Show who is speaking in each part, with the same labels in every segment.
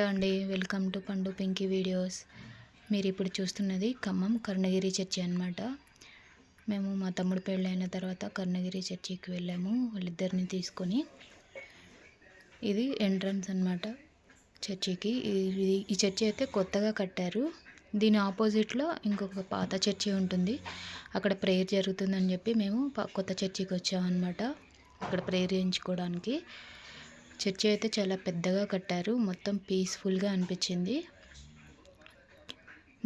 Speaker 1: అండి. Welcome to పండు Pinky videos. మీరు ఇప్పుడు చూస్తున్నది ఖమ్మం కర్ణగిరి చర్చి అనమాట మేము మా తమ్ముడు పెళ్ళైన తర్వాత కర్ణగిరి చర్చికి వెళ్ళాము. వాళ్ళిద్దరిని తీసుకొని ఇది ఎంట్రన్స్ అనమాట చర్చికి. ఇది ఈ చర్చి అయితే కొత్తగా కట్టారు. దీని ఆపోజిట్లో ఇంకొక పాత చర్చి ఉంటుంది. అక్కడ ప్రేయర్ జరుగుతుందని చెప్పి మేము ప- కొత్త చర్చికి వచ్చామన్నమాట. అక్కడ ప్రేయర్ చేయించుకోవడానికి. చర్చి అయితే చాలా పెద్దగా కట్టారు. మొత్తం పీస్ఫుల్గా అనిపించింది.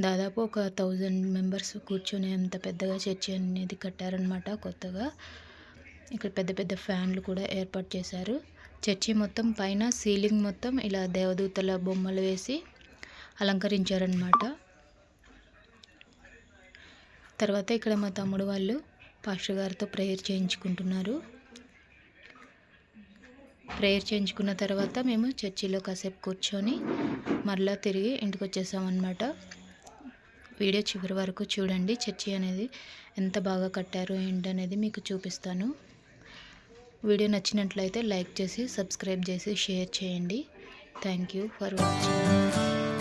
Speaker 1: దాదాపు ఒక థౌజండ్ మెంబర్స్ కూర్చునే అంత పెద్దగా చర్చి అనేది కట్టారనమాట కొత్తగా. ఇక్కడ పెద్ద పెద్ద ఫ్యాన్లు కూడా ఏర్పాటు చేశారు. చర్చి మొత్తం పైన సీలింగ్ మొత్తం ఇలా దేవదూతల బొమ్మలు వేసి అలంకరించారనమాట తర్వాత ఇక్కడ మా తమ్ముడు వాళ్ళు పాస్టర్ గారితో ప్రేయర్ చేయించుకుంటున్నారు. ప్రేయర్ చేయించుకున్న తర్వాత మేము చర్చిలో కాసేపు కూర్చొని మరలా తిరిగి ఇంటికి వచ్చేసామన్నమాట. వీడియో చివరి వరకు చూడండి. చర్చి అనేది ఎంత బాగా కట్టారో ఏంటనేది మీకు చూపిస్తాను. వీడియో నచ్చినట్లయితే లైక్ చేసి సబ్స్క్రైబ్ చేసి షేర్ చేయండి. Thank you for watching.